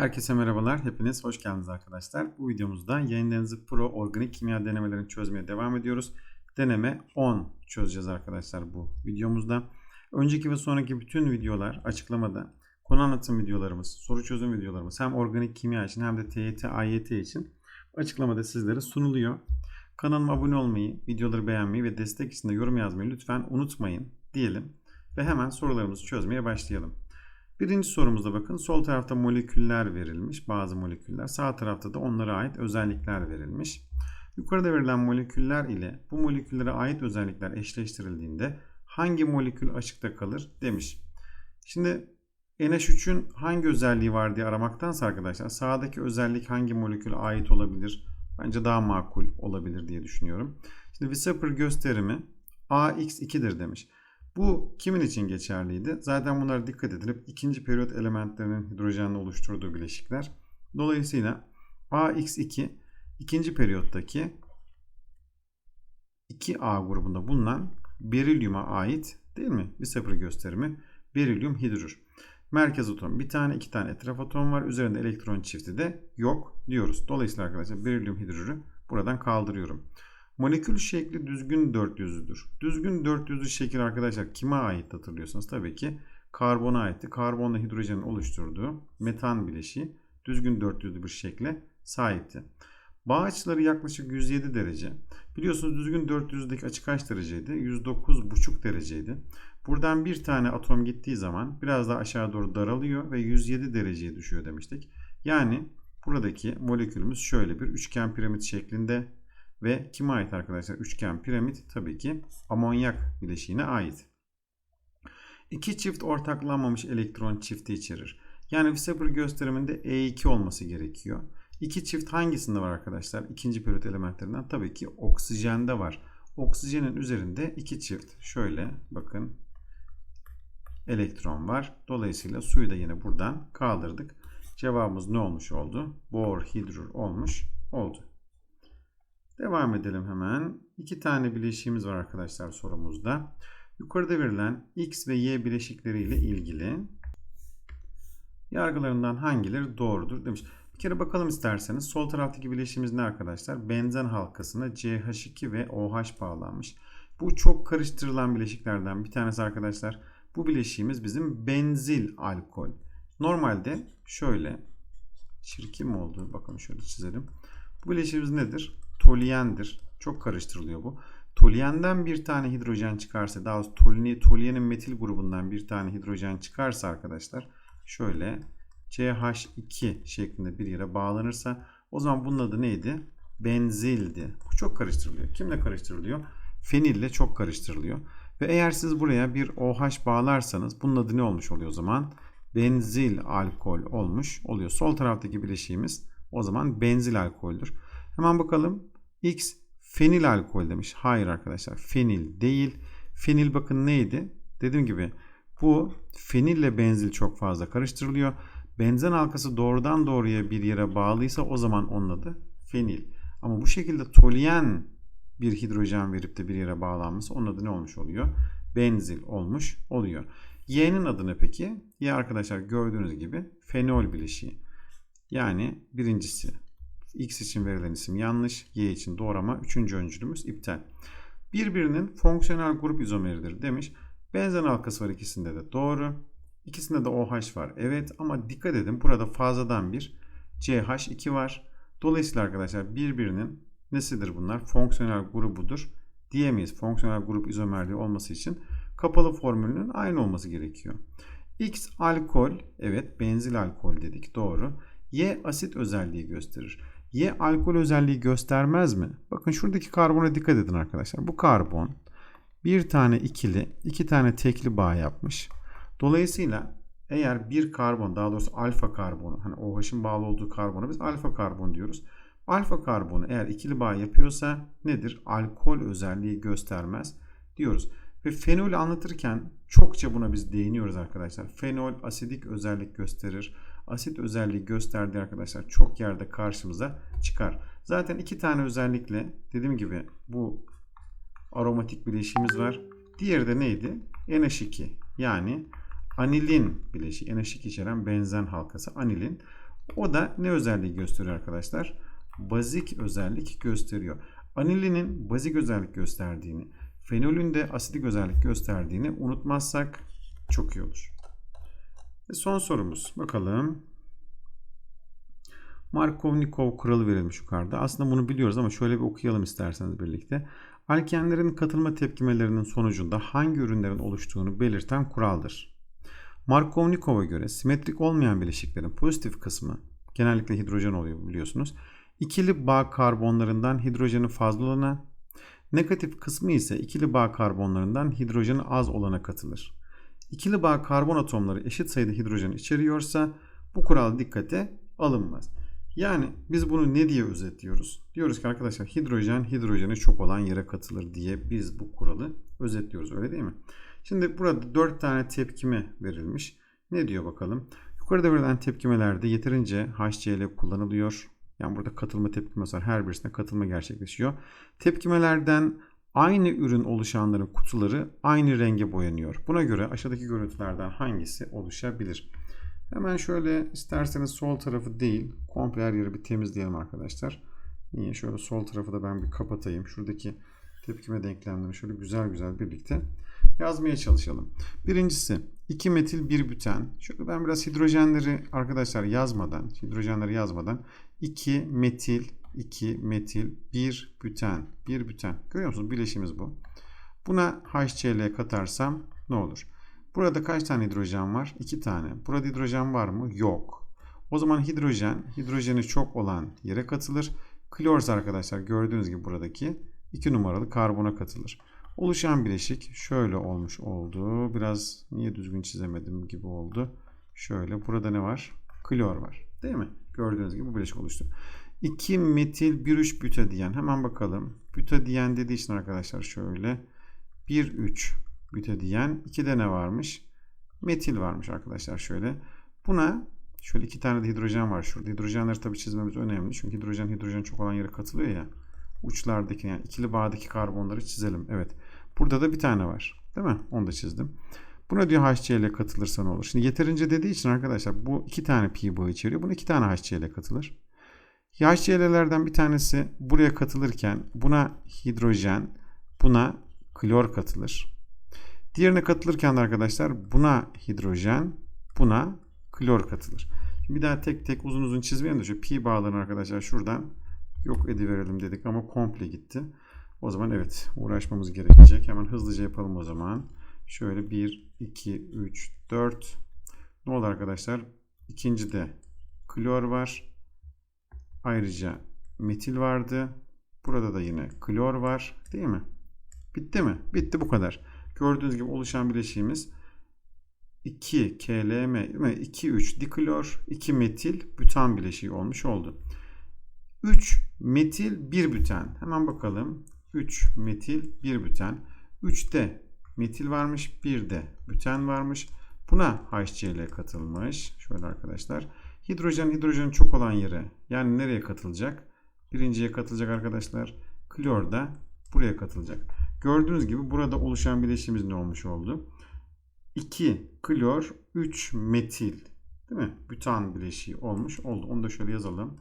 Herkese merhabalar. Hepiniz hoş geldiniz arkadaşlar. Bu videomuzda yayınlarınızı pro organik kimya denemelerini çözmeye devam ediyoruz. Deneme 10 çözeceğiz arkadaşlar bu videomuzda. Önceki ve sonraki bütün videolar açıklamada konu anlatım videolarımız, soru çözüm videolarımız hem organik kimya için hem de TYT, AYT için açıklamada sizlere sunuluyor. Kanalıma abone olmayı, videoları beğenmeyi ve destek için de yorum yazmayı lütfen unutmayın diyelim. Ve hemen sorularımızı çözmeye başlayalım. Birinci sorumuzda bakın sol tarafta moleküller verilmiş bazı moleküller sağ tarafta da onlara ait özellikler verilmiş. Yukarıda verilen moleküller ile bu moleküllere ait özellikler eşleştirildiğinde hangi molekül açıkta kalır demiş. Şimdi NH3'ün hangi özelliği var diye aramaktansa arkadaşlar sağdaki özellik hangi moleküle ait olabilir? Bence daha makul olabilir diye düşünüyorum. Şimdi Weisser gösterimi AX2'dir demiş. Bu kimin için geçerliydi? Zaten bunlara dikkat edilip ikinci periyot elementlerinin hidrojenle oluşturduğu bileşikler. Dolayısıyla AX2 ikinci periyottaki 2A grubunda bulunan berilyuma ait değil mi? Bir sıfır gösterimi berilyum hidrür. Merkez atom bir tane iki tane etraf atom var. Üzerinde elektron çifti de yok diyoruz. Dolayısıyla arkadaşlar berilyum hidrürü buradan kaldırıyorum. Molekül şekli düzgün 400'lüdür. Düzgün 400'lü şekil arkadaşlar kime ait hatırlıyorsanız tabii ki karbona aitti. Karbonla hidrojenin oluşturduğu metan bileşiği düzgün 400'lü bir şekle sahipti. Bağ açıları yaklaşık 107 derece. Biliyorsunuz düzgün 400'deki açı kaç dereceydi? 109,5 dereceydi. Buradan bir tane atom gittiği zaman biraz daha aşağı doğru daralıyor ve 107 dereceye düşüyor demiştik. Yani buradaki molekülümüz şöyle bir üçgen piramit şeklinde ve kime ait arkadaşlar? Üçgen piramit tabii ki amonyak bileşiğine ait. İki çift ortaklanmamış elektron çifti içerir. Yani Weber gösteriminde E2 olması gerekiyor. İki çift hangisinde var arkadaşlar? İkinci periyot elementlerinden tabii ki oksijende var. Oksijenin üzerinde iki çift. Şöyle bakın elektron var. Dolayısıyla suyu da yine buradan kaldırdık. Cevabımız ne olmuş oldu? Bor hidrür olmuş oldu. Devam edelim hemen. İki tane bileşiğimiz var arkadaşlar sorumuzda. Yukarıda verilen X ve Y bileşikleri ile ilgili yargılarından hangileri doğrudur demiş. Bir kere bakalım isterseniz. Sol taraftaki bileşiğimiz ne arkadaşlar? Benzen halkasına CH2 ve OH bağlanmış. Bu çok karıştırılan bileşiklerden bir tanesi arkadaşlar. Bu bileşiğimiz bizim benzil alkol. Normalde şöyle çirkin mi oldu? Bakın şöyle çizelim. Bu bileşiğimiz nedir? Tolyendir. Çok karıştırılıyor bu. Tolyenden bir tane hidrojen çıkarsa daha doğrusu tolini, tolyenin metil grubundan bir tane hidrojen çıkarsa arkadaşlar şöyle CH2 şeklinde bir yere bağlanırsa o zaman bunun adı neydi? Benzildi. Bu çok karıştırılıyor. Kimle karıştırılıyor? Fenille çok karıştırılıyor. Ve eğer siz buraya bir OH bağlarsanız bunun adı ne olmuş oluyor o zaman? Benzil alkol olmuş oluyor. Sol taraftaki bileşiğimiz o zaman benzil alkoldür. Hemen bakalım. X fenil alkol demiş. Hayır arkadaşlar fenil değil. Fenil bakın neydi? Dediğim gibi bu fenille benzil çok fazla karıştırılıyor. Benzen halkası doğrudan doğruya bir yere bağlıysa o zaman onun adı fenil. Ama bu şekilde toluen bir hidrojen verip de bir yere bağlanması onun adı ne olmuş oluyor? Benzil olmuş oluyor. Y'nin adı ne peki? Y arkadaşlar gördüğünüz gibi fenol bileşiği. Yani birincisi X için verilen isim yanlış. Y için doğru ama üçüncü öncülümüz iptal. Birbirinin fonksiyonel grup izomeridir demiş. Benzen halkası var ikisinde de doğru. İkisinde de OH var. Evet ama dikkat edin burada fazladan bir CH2 var. Dolayısıyla arkadaşlar birbirinin nesidir bunlar? Fonksiyonel grubudur diyemeyiz. Fonksiyonel grup izomerliği olması için kapalı formülünün aynı olması gerekiyor. X alkol, evet benzil alkol dedik doğru. Y asit özelliği gösterir. Y alkol özelliği göstermez mi? Bakın şuradaki karbona dikkat edin arkadaşlar. Bu karbon bir tane ikili, iki tane tekli bağ yapmış. Dolayısıyla eğer bir karbon daha doğrusu alfa karbonu hani OH'ın bağlı olduğu karbona biz alfa karbon diyoruz. Alfa karbonu eğer ikili bağ yapıyorsa nedir? Alkol özelliği göstermez diyoruz. Ve fenol anlatırken çokça buna biz değiniyoruz arkadaşlar. Fenol asidik özellik gösterir asit özelliği gösterdiği arkadaşlar çok yerde karşımıza çıkar. Zaten iki tane özellikle dediğim gibi bu aromatik bileşiğimiz var. Diğeri de neydi? NH2 yani anilin bileşiği. NH2 içeren benzen halkası anilin. O da ne özelliği gösteriyor arkadaşlar? Bazik özellik gösteriyor. Anilinin bazik özellik gösterdiğini, fenolün de asidik özellik gösterdiğini unutmazsak çok iyi olur. Ve son sorumuz. Bakalım. Markovnikov kuralı verilmiş yukarıda. Aslında bunu biliyoruz ama şöyle bir okuyalım isterseniz birlikte. Alkenlerin katılma tepkimelerinin sonucunda hangi ürünlerin oluştuğunu belirten kuraldır. Markovnikov'a göre simetrik olmayan bileşiklerin pozitif kısmı genellikle hidrojen oluyor biliyorsunuz. İkili bağ karbonlarından hidrojeni fazla olana, negatif kısmı ise ikili bağ karbonlarından hidrojeni az olana katılır. İkili bağ karbon atomları eşit sayıda hidrojen içeriyorsa bu kural dikkate alınmaz. Yani biz bunu ne diye özetliyoruz? Diyoruz ki arkadaşlar hidrojen hidrojeni çok olan yere katılır diye biz bu kuralı özetliyoruz öyle değil mi? Şimdi burada 4 tane tepkime verilmiş. Ne diyor bakalım? Yukarıda verilen tepkimelerde yeterince HCl kullanılıyor. Yani burada katılma tepkimesi var. Her birisine katılma gerçekleşiyor. Tepkimelerden aynı ürün oluşanların kutuları aynı renge boyanıyor. Buna göre aşağıdaki görüntülerden hangisi oluşabilir? Hemen şöyle isterseniz sol tarafı değil komple her yeri bir temizleyelim arkadaşlar. Niye? Şöyle sol tarafı da ben bir kapatayım. Şuradaki tepkime denklemlerini şöyle güzel güzel birlikte yazmaya çalışalım. Birincisi 2 metil 1 büten. Şöyle ben biraz hidrojenleri arkadaşlar yazmadan, hidrojenleri yazmadan 2 metil 2 metil 1 büten 1 büten. Görüyor musunuz? Bileşimiz bu. Buna HCl katarsam ne olur? Burada kaç tane hidrojen var? 2 tane. Burada hidrojen var mı? Yok. O zaman hidrojen, hidrojeni çok olan yere katılır. Klor arkadaşlar gördüğünüz gibi buradaki 2 numaralı karbona katılır. Oluşan bileşik şöyle olmuş oldu. Biraz niye düzgün çizemedim gibi oldu. Şöyle burada ne var? Klor var. Değil mi? Gördüğünüz gibi bu bileşik oluştu. 2 metil 1,3 butadiyen. Hemen bakalım. Butadiyen dediği için arkadaşlar şöyle 1,3 butadiyen. 2'de ne varmış? Metil varmış arkadaşlar şöyle. Buna şöyle iki tane de hidrojen var şurada. Hidrojenleri tabii çizmemiz önemli. Çünkü hidrojen hidrojen çok olan yere katılıyor ya. Uçlardaki yani ikili bağdaki karbonları çizelim. Evet. Burada da bir tane var. Değil mi? Onu da çizdim. Buna diyor HCl katılırsa ne olur? Şimdi yeterince dediği için arkadaşlar bu iki tane pi bağı içeriyor. Buna iki tane HCl katılır. HCl'lerden bir tanesi buraya katılırken buna hidrojen, buna klor katılır. Diğerine katılırken de arkadaşlar buna hidrojen, buna klor katılır. Bir daha tek tek uzun uzun çizmeyelim de şu pi bağlarını arkadaşlar şuradan yok ediverelim dedik ama komple gitti. O zaman evet uğraşmamız gerekecek. Hemen hızlıca yapalım o zaman. Şöyle 1, 2, 3, 4. Ne oldu arkadaşlar? İkinci de klor var. Ayrıca metil vardı. Burada da yine klor var. Değil mi? Bitti mi? Bitti bu kadar. Gördüğünüz gibi oluşan bileşiğimiz 2 KLM 2 3 diklor 2 metil bütan bileşiği olmuş oldu. 3 metil 1 büten. Hemen bakalım. 3 metil 1 büten. 3'te metil varmış, 1'de büten varmış. Buna HCl katılmış. Şöyle arkadaşlar. Hidrojen hidrojen çok olan yere yani nereye katılacak? Birinciye katılacak arkadaşlar. Klor da buraya katılacak. Gördüğünüz gibi burada oluşan bileşimimiz ne olmuş oldu? 2 klor 3 metil değil mi? Bütan bileşiği olmuş oldu. Onu da şöyle yazalım.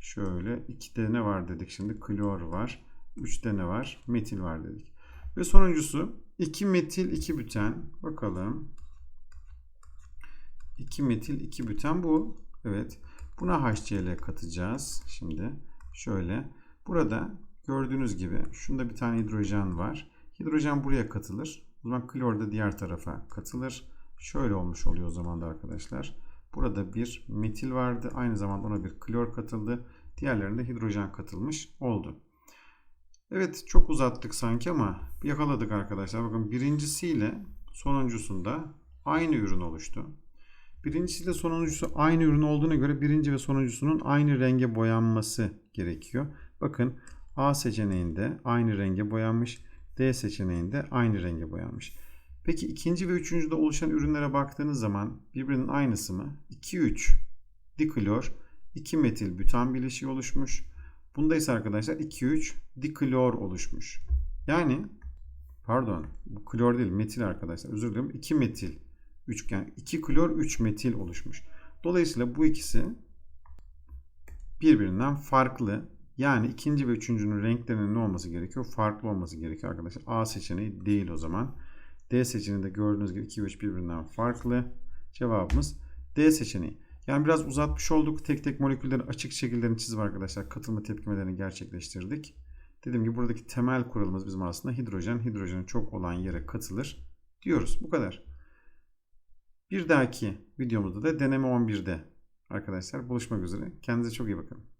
Şöyle 2'de ne var dedik şimdi? Klor var. 3'te ne var? Metil var dedik. Ve sonuncusu 2 metil 2 büten. Bakalım. 2 metil 2 büten bu. Evet. Buna HCl katacağız. Şimdi şöyle. Burada gördüğünüz gibi şunda bir tane hidrojen var. Hidrojen buraya katılır. O zaman klor da diğer tarafa katılır. Şöyle olmuş oluyor o zaman da arkadaşlar. Burada bir metil vardı. Aynı zamanda ona bir klor katıldı. Diğerlerinde hidrojen katılmış oldu. Evet çok uzattık sanki ama yakaladık arkadaşlar. Bakın birincisiyle sonuncusunda aynı ürün oluştu. Birincisiyle sonuncusu aynı ürün olduğuna göre birinci ve sonuncusunun aynı renge boyanması gerekiyor. Bakın A seçeneğinde aynı renge boyanmış. D seçeneğinde aynı renge boyanmış. Peki ikinci ve üçüncüde oluşan ürünlere baktığınız zaman birbirinin aynısı mı? 2-3 diklor 2 metil bütan bileşiği oluşmuş. Bunda ise arkadaşlar 2-3 diklor oluşmuş. Yani pardon bu klor değil metil arkadaşlar özür dilerim 2 metil üçgen 2 klor 3 metil oluşmuş. Dolayısıyla bu ikisi birbirinden farklı. Yani ikinci ve üçüncünün renklerinin ne olması gerekiyor? Farklı olması gerekiyor arkadaşlar. A seçeneği değil o zaman. D seçeneği de gördüğünüz gibi 2 ve 3 birbirinden farklı. Cevabımız D seçeneği. Yani biraz uzatmış olduk. Tek tek moleküllerin açık şekillerini çizip arkadaşlar katılma tepkimelerini gerçekleştirdik. Dediğim gibi buradaki temel kuralımız bizim aslında hidrojen. Hidrojenin çok olan yere katılır diyoruz. Bu kadar. Bir dahaki videomuzda da deneme 11'de arkadaşlar buluşmak üzere. Kendinize çok iyi bakın.